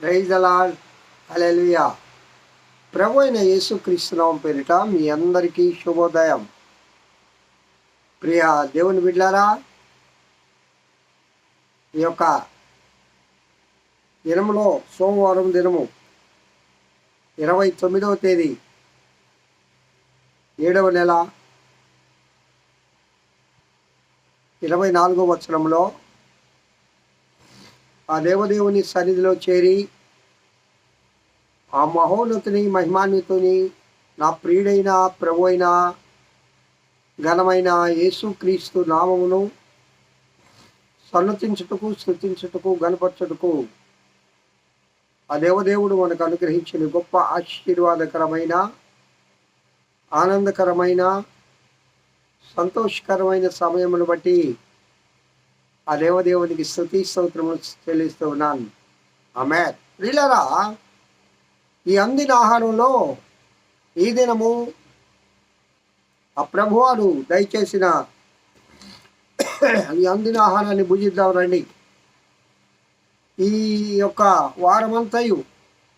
ప్రైజలాల్ hallelujah ప్రభు అయిన యేసుక్రీస్తునామం పేరిట మీ అందరికీ శుభోదయం. ప్రియ దేవుని బిడ్డారా ఈ యొక్క దినములో సోమవారం దినము ఇరవై తొమ్మిదవ తేదీ ఏడవ నెల ఇరవై నాలుగో వచనంలో ఆ దేవదేవుని సన్నిధిలో చేరి ఆ మహోన్నతుని మహిమాన్వితుని నా ప్రియుడైన ప్రభు అయిన ఘనమైన యేసుక్రీస్తు నామమును సన్నతించుటకు స్థుతించుటకు గణపరచుటకు ఆ దేవదేవుడు మనకు అనుగ్రహించిన గొప్ప ఆశీర్వాదకరమైన ఆనందకరమైన సంతోషకరమైన సమయమును బట్టి ఆ దేవదేవునికి స్థుతి స్తోత్రము చెల్లిస్తూ ఉన్నాను. ఆమె ప్రియులరా ఈ అందిన ఆహారంలో ఈ దినము ఆ ప్రభువారు దయచేసిన ఈ అందిన ఆహారాన్ని భుజిద్దాం రండి. ఈ యొక్క వారమంతయు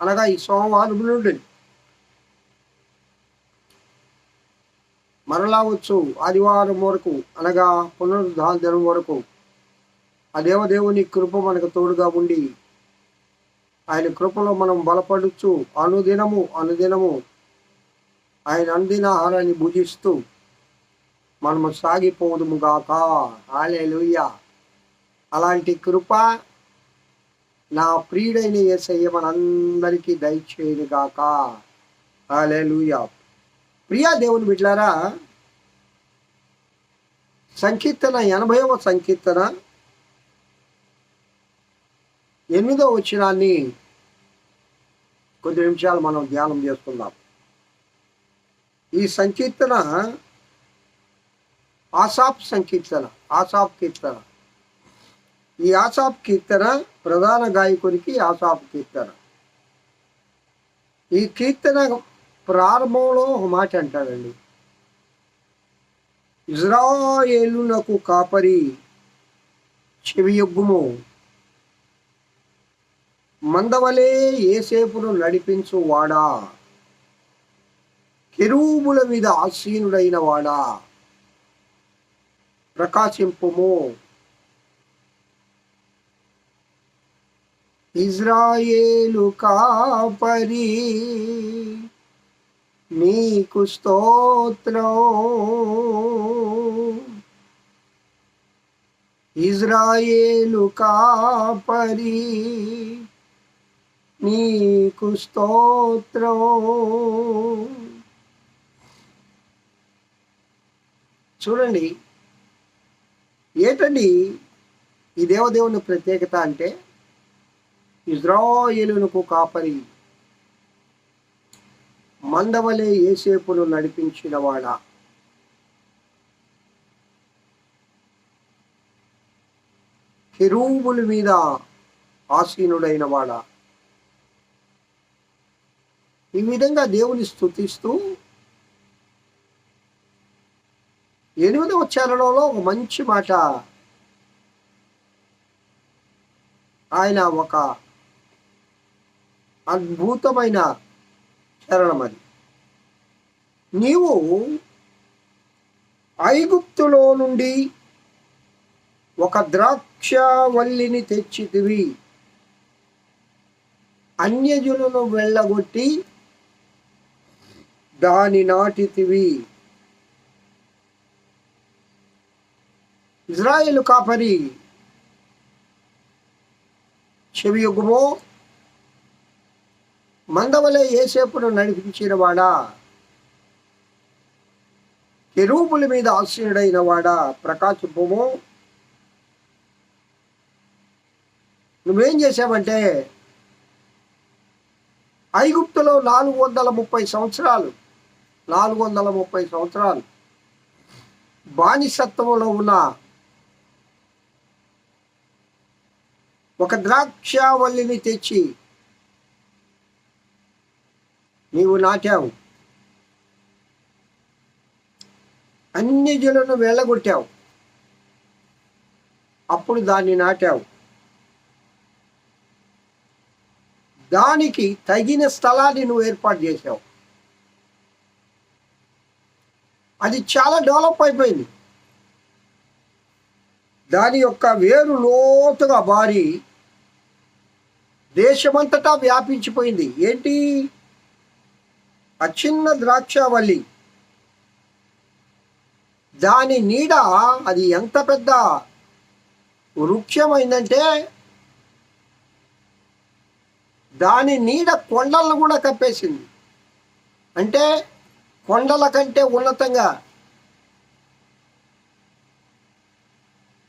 అనగా ఈ సోమవారం నుండి మరలా వచ్చు ఆదివారం వరకు అనగా పునరుద్ధాన దినం వరకు ఆ దేవదేవుని కృప మనకు తోడుగా ఉండి ఆయన కృపలో మనం బలపడుచు అనుదినము అనుదినము ఆయన అందిన ఆహారాన్ని భుజిస్తూ మనము సాగిపోదుము గాక ఆలేలుయ్య అలాంటి కృప నా ప్రియుడైన ఏసయ్య మనందరికీ దయచేయను గాక ఆలేలుయ్య ప్రియా దేవుని బిడ్లారా సంకీర్తన ఎనభైవ సంకీర్తన ఎనిమిదో వచ్చినాన్ని కొద్ది నిమిషాలు మనం ధ్యానం చేసుకుందాం ఈ సంకీర్తన ఆసాప్ సంకీర్తన ఆసాప్ కీర్తన. ఈ ఆసాప్ కీర్తన ప్రధాన గాయకునికి ఆసాప్ కీర్తన. ఈ కీర్తన ప్రారంభంలో ఒక మాట అంటాడండి ఇజ్రాయేలునకు కాపరి చెవియొగ్గుము. మందవలే ఏసేపును నడిపించు వాడా కెరూబుల మీద ఆసీనుడైన వాడా? ప్రకాశింపుము. ఇజ్రాయేలు కాపరి నీకు స్తోత్రం. ఇజ్రాయేలు కాపరి నీకు స్తోత్రం. చూడండి ఏంటండి ఈ దేవదేవుని ప్రత్యేకత అంటే ఇజ్రాయిలునకు కాపరి మందవలే ఏసేపును నడిపించిన వాడ? కెరూబుల మీద ఆసీనుడైనవాడా ఈ విధంగా దేవుని స్థుతిస్తూ ఎనిమిదవ చరణంలో ఒక మంచి మాట ఆయన ఒక అద్భుతమైన చరణం అది. నీవు ఐగుప్తులో నుండి ఒక ద్రాక్షవల్లిని తెచ్చితివి. అన్యజులను వెళ్ళగొట్టి దాని నాటితివి. ఇజ్రాయేల్ కాపరి. చెవియుగమో మందవలే ఏసేపును నడిపించిన వాడా కెరూపుల మీద ఆశ్రయుడైన వాడా ప్రకాశింపుము నువ్వేం చేసావంటే ఐగుప్తులో నాలుగు వందల ముప్పై సంవత్సరాలు నాలుగు వందల ముప్పై సంవత్సరాలు. బానిసత్వంలో ఉన్న ఒక ద్రాక్షావల్లిని తెచ్చి నీవు నాటావు. అన్ని జలను వెళ్ళగొట్టావు. అప్పుడు దాన్ని నాటావు. దానికి తగిన స్థలాన్ని నువ్వు ఏర్పాటు చేసావు అది చాలా డెవలప్ అయిపోయింది. దాని యొక్క వేరు లోతుగా బారి దేశమంతటా వ్యాపించిపోయింది. ఏంటి? ఆ చిన్న ద్రాక్షావల్లి. దాని నీడ అది ఎంత పెద్ద వృక్షమైందంటే దాని నీడ కొండలను కూడా కప్పేసింది. అంటే కొండల కంటే ఉన్నతంగా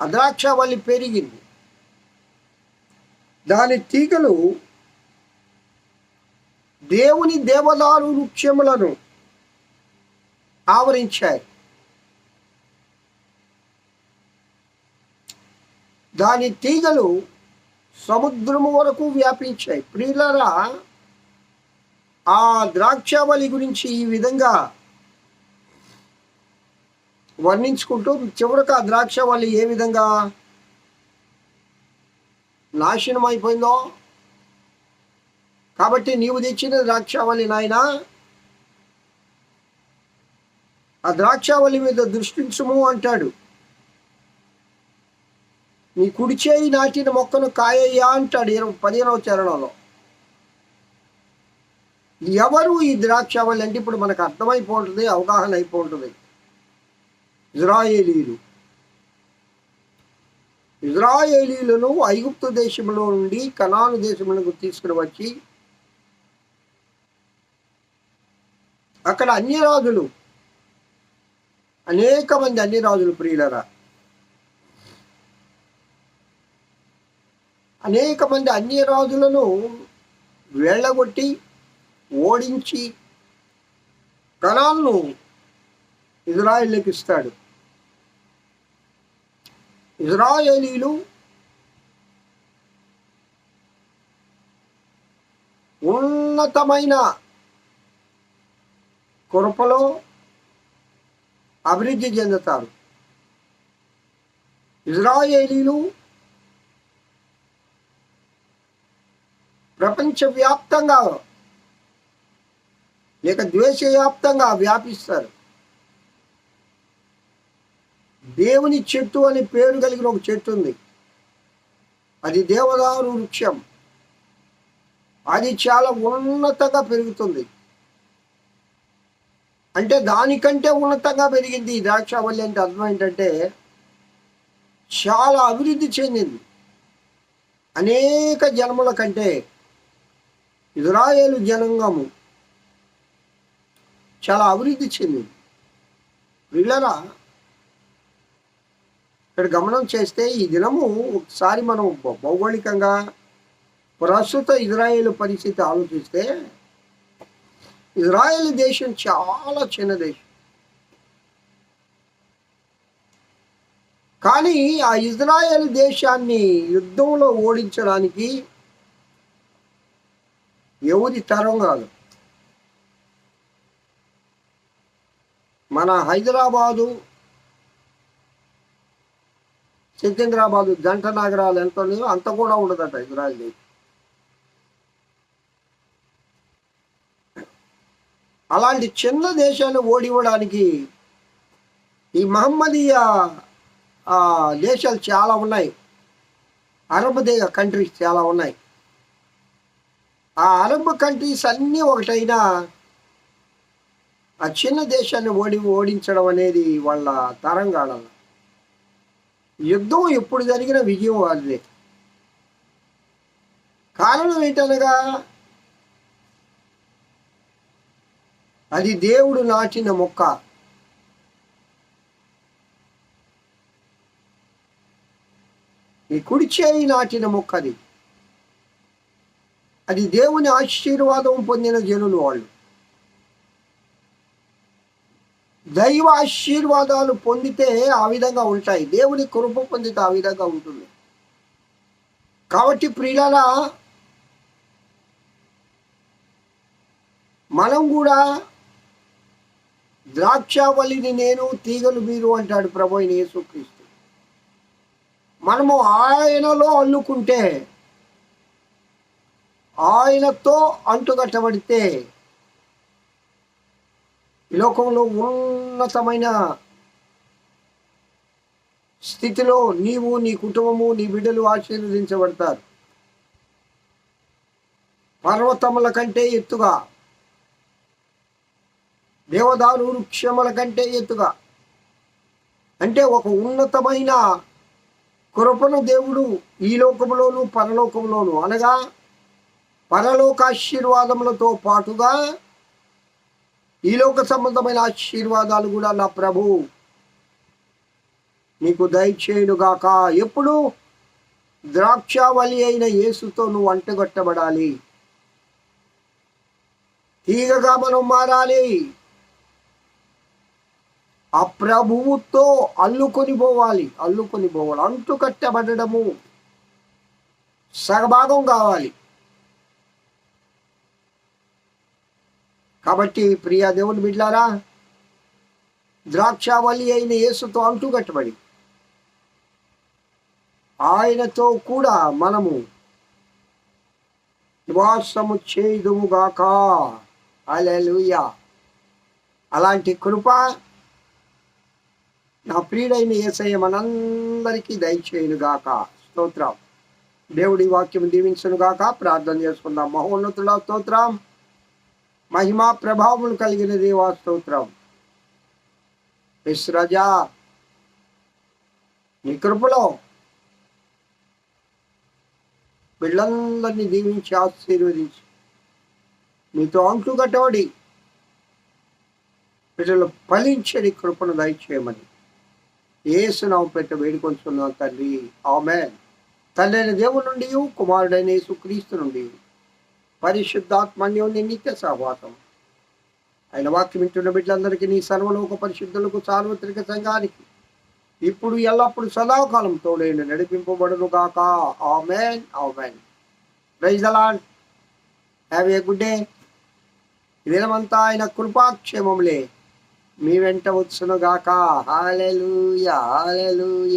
అద్రాక్షవల్లి పెరిగింది. దాని తీగలు దేవుని దేవదారు వృక్షములను ఆవరించాయి. దాని తీగలు సముద్రము వరకు వ్యాపించాయి. ప్రియులరా ఆ ద్రాక్షావళి గురించి ఈ విధంగా వర్ణించుకుంటూ చివరకు ఆ ద్రాక్షావళి ఏ విధంగా నాశనం అయిపోయిందో? కాబట్టి నీవు తెచ్చిన ద్రాక్షావళి నాయన ఆ ద్రాక్షావళి మీద దృష్టించుము అంటాడు. నీ కుడిచేయి నాటిన మొక్కను కాయయ్యా అంటాడు. ఇరవై పదిహేనవ చరణంలో. ఎవరు ఈ ద్రాక్షావళి అంటే ఇప్పుడు మనకు అర్థమైపోతుంది అవగాహన అయిపోతుంది. ఇజ్రాయేలీలు. ఇజ్రాయేలీలను ఐగుప్తు దేశంలో నుండి కనాను దేశములకు తీసుకుని వచ్చి అక్కడ అన్ని రాజులు అనేక మంది అన్ని రాజులు ప్రియులరా. అనేక మంది అన్ని రాజులను వెళ్ళగొట్టి ఓడించి కణాలను ఇజ్రాయిల్కి ఇస్తాడు. ఇజ్రాయేలీలు ఉన్నతమైన కృపలో అభివృద్ధి చెందుతారు. ఇజ్రాయేలీలు ప్రపంచవ్యాప్తంగా లేక ద్వేషవ్యాప్తంగా వ్యాపిస్తారు. దేవుని చెట్టు అని పేరు కలిగిన ఒక చెట్టు ఉంది. అది దేవదారు వృక్షం. అది చాలా ఉన్నతంగా పెరుగుతుంది. అంటే దానికంటే ఉన్నతంగా పెరిగింది ఈ ద్రాక్షవల్లి అంటే అర్థం ఏంటంటే చాలా అభివృద్ధి చెందింది. అనేక జన్మల కంటే ఇజ్రాయేలు జనాంగము చాలా అభివృద్ధి చెందింది. వీళ్ళరా? ఇక్కడ గమనం చేస్తే ఈ దినము ఒకసారి మనం భౌగోళికంగా ప్రస్తుత ఇజ్రాయేల్ పరిస్థితి ఆలోచిస్తే ఇజ్రాయేల్ దేశం చాలా చిన్న దేశం. కానీ ఆ ఇజ్రాయేల్ దేశాన్ని యుద్ధంలో ఓడించడానికి ఎవరి తరం కాదు మన హైదరాబాదు సికింద్రాబాదు జంట నగరాలు ఎంత ఉన్నాయో అంత కూడా ఉండదట ఇజ్రాయల్ దేశం. అలాంటి చిన్న దేశాన్ని ఓడివ్వడానికి ఈ మహమ్మదీయ దేశాలు చాలా ఉన్నాయి. అరబ్ దే కంట్రీస్ చాలా ఉన్నాయి. ఆ అరబ్ కంట్రీస్ అన్నీ ఒకటైనా ఆ చిన్న దేశాన్ని ఓడి ఓడించడం అనేది వాళ్ళ తరం యుద్ధం ఎప్పుడు జరిగిన విజయం వాళ్ళదే. కారణం ఏంటనగా అది దేవుడు నాటిన మొక్క. ఈ కుడి చేయి నాటిన మొక్క అది అది దేవుని ఆశీర్వాదం పొందిన జనులు వాళ్ళు. దైవ ఆశీర్వాదాలు పొందితే ఆ విధంగా ఉంటాయి. దేవుని కృప పొందితే ఆ విధంగా ఉంటుంది. కాబట్టి ప్రియులారా మనం కూడా ద్రాక్షావళిని నేను తీగలు మీరు అంటాడు ప్రభు యేసుక్రీస్తు. మనము ఆయనలో అల్లుకుంటే ఆయనతో అంటుకట్టబడితే లోకంలో ఉన్నతమైన స్థితిలో నీవు నీ కుటుంబము నీ బిడ్డలు ఆశీర్వదించబడతారు. పర్వతముల కంటే ఎత్తుగా దేవదారు వృక్షముల కంటే ఎత్తుగా. అంటే ఒక ఉన్నతమైన కృపను దేవుడు ఈ లోకంలోను పరలోకంలోను అనగా పరలోక ఆశీర్వాదములతో పాటుగా ఈ లోక సంబంధమైన ఆశీర్వాదాలు కూడా నా ప్రభు. నీకు దయచేయునుగాక ఎప్పుడు ద్రాక్షావళి అయిన యేసుతో నువ్వు అంటగొట్టబడాలి. తీగగా మనం మారాలి. ఆ ప్రభువుతో అల్లుకొని పోవాలి. అల్లుకొని పోవాలి. అంటు కట్టబడము సగభాగం కావాలి. కాబట్టి ప్రియా దేవుని బిడ్లారా ద్రాక్షావళి అయిన యేసుతో అంటూ కట్టబడి ఆయనతో కూడా మనము నివాసము చేయుదుముగాక అలెలుయా అలాంటి కృప నా ప్రియుడైన ఏసయ్య మనందరికీ దయచేయునుగాక స్తోత్రం. దేవుడి వాక్యం దీవించునుగాక ప్రార్థన చేసుకుందాం. మహోన్నతుల స్తోత్రం. మహిమా ప్రభావములు కలిగిన దేవా స్తోత్రం. విశ్రజా నీ కృపలో బిళ్ళందరినీ దీవించి ఆశీర్వదించి. మీతో అంట్లు కట్టబడి బిడ్డలు ఫలించని కృపను దయచేయమని ఏసునావు పెట్ట వేడుకొంచున్నాం తండ్రి. ఆమె తల్లైన దేవుడి నుండి కుమారుడైన యేసుక్రీస్తు నుండి పరిశుద్ధాత్మన్యోన్య నిత్య సహవాసం ఆయన వాక్యం వింటున్న బిడ్డలందరికీ నీ సర్వలోక పరిశుద్ధులకు సార్వత్రిక సంఘానికి ఇప్పుడు ఎల్లప్పుడు సదాకాలం తోడైన నడిపింపబడును గాక amen amen praise Alan have a good day. దినమంతా ఆయన కృపాక్షేమములే మీ వెంట వచ్చును గాక హాలెలుయా హాలెలుయా.